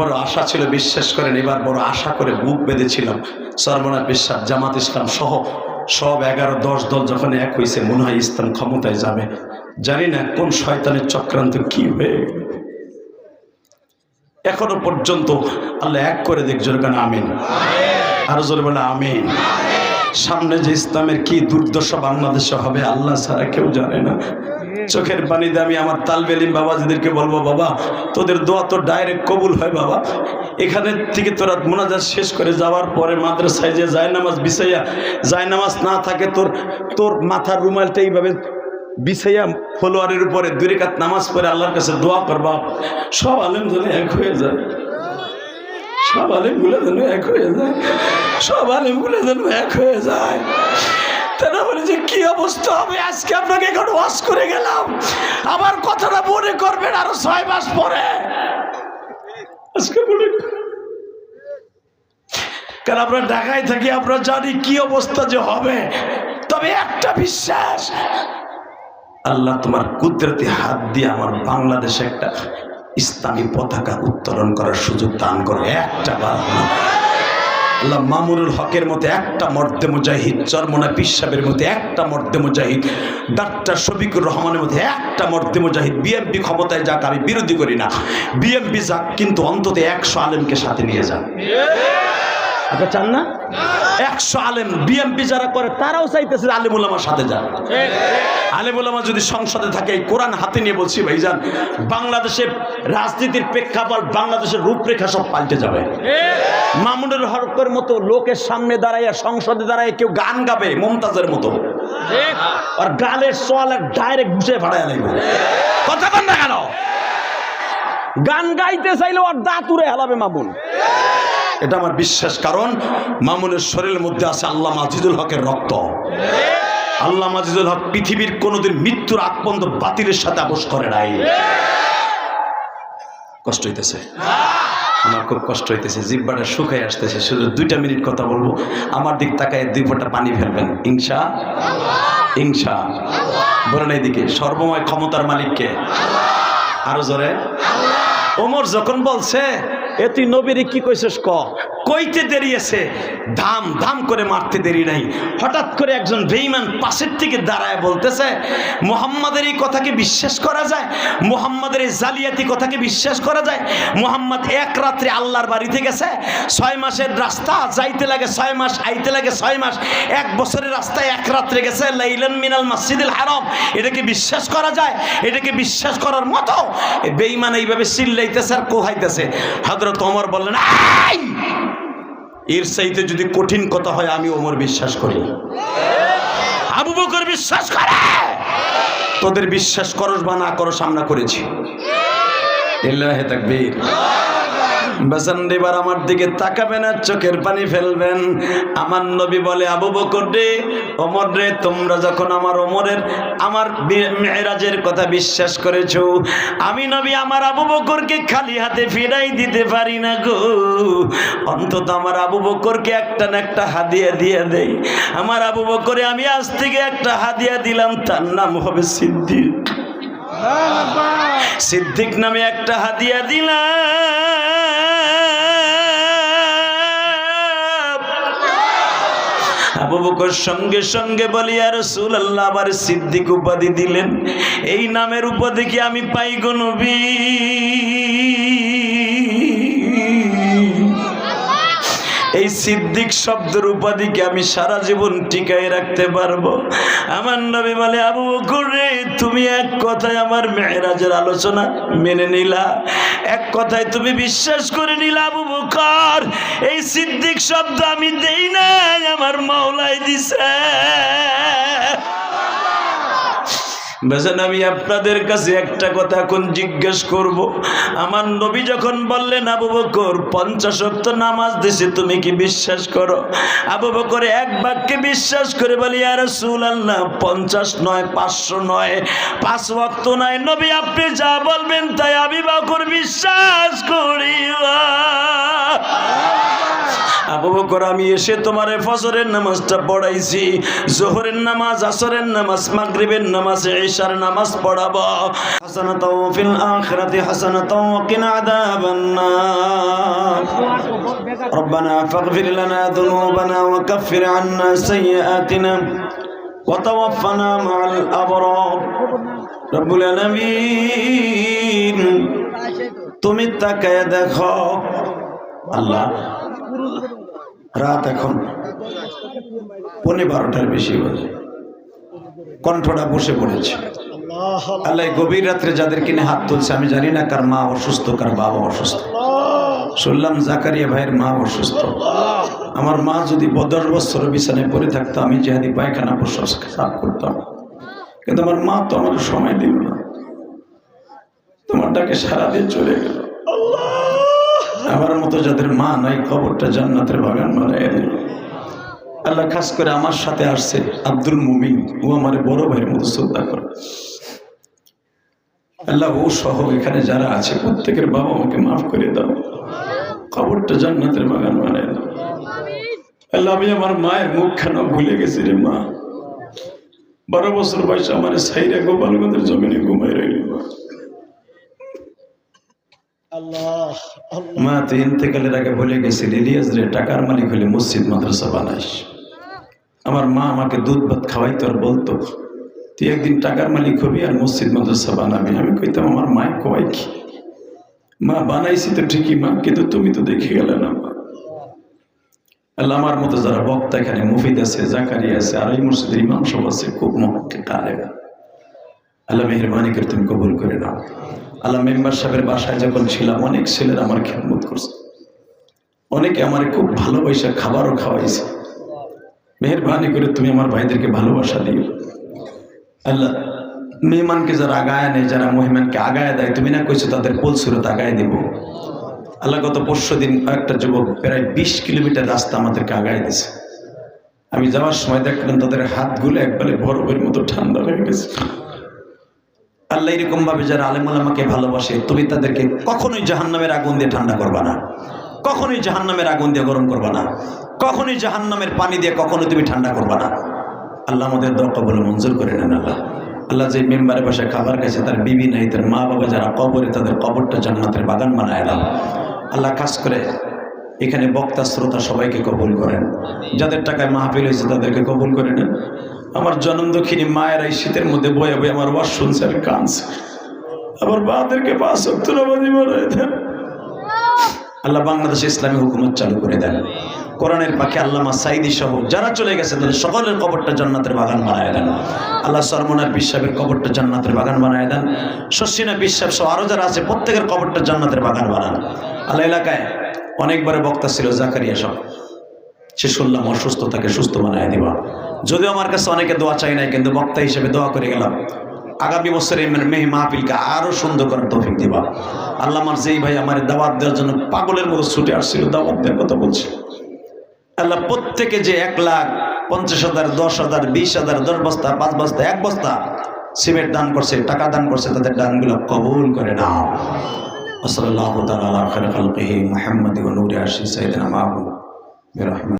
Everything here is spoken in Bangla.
বড় আশা ছিল, বিশ্বাস করেন, এবার বড় আশা করে বুক বেঁধেছিলাম। সর্বনা বিশ্বাস, জামাত ইসলাম সহ সব এগারো, দশ দল যখন এক হয়েছে মনে হয় ইসলাম ক্ষমতায় যাবে। জানি না কোন শয়তানের চক্রান্ত কি হয়ে এখনও পর্যন্ত আল্লাহ এক করে দেখ জোর গান আমিন। আরও জোরে বলে আমিন। সামনে যে ইসলামের কি দুর্দশা বাংলাদেশে হবে, আল্লাহ ছাড়া কেউ জানে না। চোখের পানিতে আমি আমার তালবেলিম বাবাজিদেরকে বলব, বাবা, তোদের দোয়া তো ডাইরেক্ট কবুল হয়, বাবা। এখানে থেকে তোরা মোনাজাত শেষ করে যাওয়ার পরে মাদ্রাসায় যে যায় নামাজ বিছাইয়া যায় নামাজ না থাকে, তোর তোর মাথার রুমালটা এইভাবে বিছাইয়া ফলোয়ারের উপরে দুই কাত নামাজ পড়ে আল্লাহর কাছে দোয়া করবা সব আলেম যেন এক হয়ে যায়। সব আলেমগুলো যেন এক হয়ে যায়। সব আলেমগুলো যেন এক হয়ে যায়। তারা বলে যে কি অবস্থা হবে? আজকে আপনাকে এখন ওয়াশ করে গেলাম। আমার কথাটা মনে করবেন আরও ছয় মাস পরে। আজকে মনে কারণ আমরা ঢাকায় থাকি, আমরা জানি কি অবস্থা যে হবে। তবে একটা বিশ্বাস, আল্লাহ তোমার কুদরতি হাত দিয়ে আমার বাংলাদেশে একটা ইসলামী পতাকা উত্তোলন করার সুযোগ দান করো। একটা বার। না। আল্লাহ মামুনুল হকের মতো একটা মর্দে মুজাহিদ চরমনা পিসাবের মতো একটা মর্দে মুজাহিদ, ডাক্তার শফিকুর রহমানের মধ্যে একটা মর্দে মুজাহিদ বিএমপি ক্ষমতায় যাক আমি বিরোধী করি না। বিএমপি যাক, কিন্তু অন্তত একশো আলেমকে সাথে নিয়ে যান আপনি চান না? একশো আলেম বিএমপি যারা করে, তারাও চাইতেছে আলিমুল আমার সাথে যান। আলিমুল আমার যদি সংসদে থাকে, এই কোরআন হাতে নিয়ে বলছি ভাইজান, বাংলাদেশের রাজনীতির প্রেক্ষাপট, বাংলাদেশের রূপরেখা সব পাল্টে যাবে। মামুনুল হরকের মতো লোকের সামনে দাঁড়াইয়া সংসদে দাঁড়ায় কেউ গান গাবে, মমতাজের মতো। আর গালের সোয়াল ডাইরেক্ট ঘুষে ভাড়ায় লাগবে কথা বল না কেন? গান গাইতে চাইলে আর দাঁত উড়ে হেলাবে মামুন। এটা আমার বিশ্বাস কারণ। মামুনের শরীরের মধ্যে আছে আল্লাহ আজিজুল হকের রক্ত। আল্লাহ আজিজুল হক পৃথিবীর কোনোদিন মৃত্যুর আগ পর্যন্ত বাতিলের সাথে আপোষ করে নাই। কষ্ট হইতেছে। আমার খুব কষ্ট হইতেছে। জিব্বাটা শুকায় আসতেছে। শুধু দুইটা মিনিট কথা বলব। আমার দিক তাকায় দুই ফোঁটা পানি ফেলবেন। ইংসা ইংসা বলেন এইদিকে, সর্বময় ক্ষমতার মালিককে। আরও জোরে? ওমর যখন বলছে এ তুই নবীর কি কইছিস ক? কইতে দেরি আছে। দাম দাম করে মারতে দেরি নাই। হঠাৎ করে একজন বেঈমান পাশের থেকে দাঁড়ায় বলতেছে, মোহাম্মদের এই কথাকে বিশ্বাস করা যায়? মোহাম্মদের এই জালিয়াতি কথাকে বিশ্বাস করা যায়? মোহাম্মদ এক রাত্রে আল্লাহর বাড়িতে গেছে, ছয় মাসের রাস্তা, যাইতে লাগে ছয় মাস, আইতে লাগে ছয় মাস, এক বছরের রাস্তায় এক রাত্রে গেছে, লাইলান মিনাল মসজিদুল হারাম। এটাকে বিশ্বাস করা যায়? এটাকে বিশ্বাস করার মতো? এই বেঈমান এইভাবে চিল্লাইতেছে আর কোহাইতেছে। হযরত ওমর বললেন, আই! এর চাইতে যদি কঠিন কথা হয় আমি ওমর বিশ্বাস করি। আবু বকর বিশ্বাস করে। তোদের বিশ্বাস করস বা না করস আমরা করেছি। তাকবীর। বেসান এবার আমার দিকে তাকাবেন আর চোখের পানি ফেলবেন। আমার নবী বলে আবু বকর রে ওমর রে তোমরা যখন আমার ওমরের আমার মেয়েরাজের কথা বিশ্বাস করেছ আমি নবী আমার আবু বকরকে খালি হাতে ফিরাই দিতে পারি না গো। অন্তত আমার আবু বকরকে একটা না একটা হাদিয়া দিয়ে দেই। আমার আবু বকরে আমি আজ থেকে একটা হাদিয়া দিলাম তার নাম হবে সিদ্দিক। সিদ্দিক নামে একটা হাদিয়া দিলাম। আবু বকর সঙ্গে সঙ্গে বলি, আর রসুল আল্লাহ আবার সিদ্দিক উপাধি দিলেন। এই নামের উপাধি কি আমি পাই গো নবী? এই সিদ্দিক শব্দের উপাধিকে আমি সারা জীবন টিকায় রাখতে পারব? আমার নবী বলে, আবু করে তুমি এক কথায় আমার মেয়েরাজের আলোচনা মেনে নিলা। এক কথায় তুমি বিশ্বাস করে নিলা, আবু বকর। এই সিদ্দিক শব্দ আমি দেই না আমার মাওলাই দিছে। বেছেন আমি আপনাদের কাছে একটা কথা এখন জিজ্ঞেস করব। আমার নবী যখন বললেন, আবু বকর, পঞ্চাশ অক্ত নামাজ দিছে, তুমি কি বিশ্বাস করো? আবু বকর এক বাক্যে বিশ্বাস করে বলি আর সুল আল্লাহ পঞ্চাশ নয়, পাঁচশো নয়, পাঁচ ওয়াক্ত নয়। নবী, আপনি যা বলবেন তাই আমি বকর বিশ্বাস করি আবু বকর আমি এসে তোমার ফজরের নামাজটা পড়াইছি জোহরের নামাজ আসরের নামাজ মাগরিবের নামাজ ঈশার নামাজ পড়াবো হাসানাতাও ফিল আখিরাতি হাসানাতাও ওয়া কিনা আযাবান নার ربنا فاغفر لنا ذنوبنا وكفر عنا سيئاتنا وتوفنا مع الأبرار رب العالمين তুমি তাকায় দেখো আল্লাহ রাত এখন পনেরো বারোটার বেশি বাজে। কণ্ঠটা বসে পড়েছে। আল্লাহ গভীর রাত্রে যাদের কিনে হাত তুলছে, আমি জানি না কার মা অসুস্থ, কার বাবা অসুস্থ। শুনলাম জাকারিয়া ভাইয়ের মা অসুস্থ। আমার মা যদি দশ বছর বিছানায় পড়ে থাকতো, আমি যেহাদি পায়খানা প্রশ্বাস সাফ করতাম। কিন্তু আমার মা তো আমার সময় দিল না। তোমার ডাকে সারাদিন চলে গেল। আমার মতো যাদের মা নাই খবরটা জান্নাতের বাগান বানাই দিল। আল্লাহ খাস করে আমার সাথে আসছে আব্দুল মুমিন। ও আমার বড় ভাইয়ের মতো শ্রদ্ধা করে। আল্লাহ, ও সহ এখানে যারা আছে, প্রত্যেকের বাবা মাকে মাফ করে দাও। খবরটা জান্নাতের বাগান বানায় দাও। আল্লাহ, আমি আমার মায়ের মুখ মুখখানা ভুলে গেছি রে মা। বারো বছর বয়সে আমার সাইরা গোপালগঞ্জের জমিনে ঘুমাই রইল। মা মা তুই ইন্তেকালের আগে বলে গেছিল ইলিয়াস রে, টাকার মালিক হলে মসজিদ, মাদ্রাসা বানাইস। আমার মা আমাকে দুধ, ভাত খাওয়াইতো আর বলতো, তুই একদিন টাকার মালিক হবি আর মসজিদ, মাদ্রাসা বানাবি। আমি কইতাম, আমার মায় কয় কি? মা, বানাইছি তো ঠিকই মা, কিন্তু তুমি তো দেখে গেলে না মা। আল্লাহ আমার মতো যারা বক্তা এখানে, মুফিদ আছে জাকারি আছে, আর এই মসজিদের ইমাম সব আছে, খুব মহকে কালেগা আল্লাহ মেহরবানি করে তুমি কবুল করে নাও। আল্লাহ মেম্বার সাহেবের বাসায় যখন ছিলাম, অনেক ছেলেরা আমার খেদমত করছে। অনেকে আমার খুব ভালোবাসা, খাবারও খাওয়াইছে। মেহরবানি করে তুমি আমার ভাইদেরকে ভালোবাসা দিও। আল্লাহ, মেহমানকে যারা আগায় নেয়, যারা মহিমানকে আগায় দেয়, তুমি না কইছো তাদের পোলসুরত আগায় দেব। আল্লাহ গত পরশু দিন একটা যুবক প্রায় বিশ কিলোমিটার রাস্তা আমাদেরকে আগায় দিছে। আমি যাওয়ার সময় দেখলাম তাদের হাতগুলো একবারে বরফের মতো ঠান্ডা হয়ে গেছে। আল্লাহ এরকম ভাবে যারা আলেমুল আমাকে ভালোবাসে, তুমি তাদেরকে কখনোই জাহান্নামের আগুন দিয়ে ঠান্ডা করবা না। কখনোই জাহান্নামের আগুন দিয়ে গরম করবা না। কখনোই জাহান্নামের পানি দিয়ে কখনোই তুমি ঠান্ডা করবা না। আল্লাহ আমাদের দোয়া বলে মঞ্জুর করে নেন আল্লাহ। আল্লাহ যে মেম্বারে বসে খাবার খাইছে, তার বিবি নাই, তার মা বাবা যারা কবরে, তাদের কবরটা জান্নাতের বাগান বানায় দাও। আল্লাহ কাজ করে এখানে বক্তা, শ্রোতা সবাইকে কবুল করেন। যাদের টাকায় মাহফিল হয়েছে, তাদেরকে কবুল করে নেন। আমার জনম দক্ষিণী মায়ের এই শীতের মধ্যে বয়ে বয়ে আমার ওয়াশ শুনছে আর কাঁদছে। আমার বাদেরকে পাঁচ সত্তরাবাদী বানায় দেন। আল্লাহ বাংলাদেশে ইসলামী হুকুমত চালু করে দেন। কোরআনের পাখি আল্লামা সাইদি সহ যারা চলে গেছে, তাদের সকলের কবরটা জান্নাতের বাগান বানায় দেন। আল্লাহ সরমনার বিশ্বাবের কবরটা জান্নাতের বাগান বানায় দেন। শশিনা বিশ্বাব সহ আরও যারা আছে, প্রত্যেকের কবরটা জান্নাতের বাগান বানান। আল্লাহ এলাকায় অনেকবারে বক্তা ছিল জাকারিয়া সব সে শুনলাম অসুস্থ, তাকে সুস্থ বানায় দিবা। যদিও আমার কাছে অনেকে দোয়া চাই নাই কিন্তু বক্তা হিসেবে দোয়া করে গেলাম আগামী বছরে মানে মেহে মাহফিলকে আরো সুন্দর করার তৌফিক দিবা আল্লাহ আমার যেই ভাই আমার দাওয়াত দেওয়ার জন্য পাগলের মতো ছুটে আসছিল দাওয়াত দেওয়ার কথা বলছে আল্লাহ প্রত্যেকে যে এক লাখ পঞ্চাশ হাজার দশ হাজার বিশ হাজার দশ বস্তা পাঁচ বস্তা এক বস্তা সিমেন্ট দান করছে টাকা দান করছে তাদের দানগুলো কবুল করে নাও وصلى الله تعالى على خير خلقه محمد ونور عرشه سيدنا معه برحمته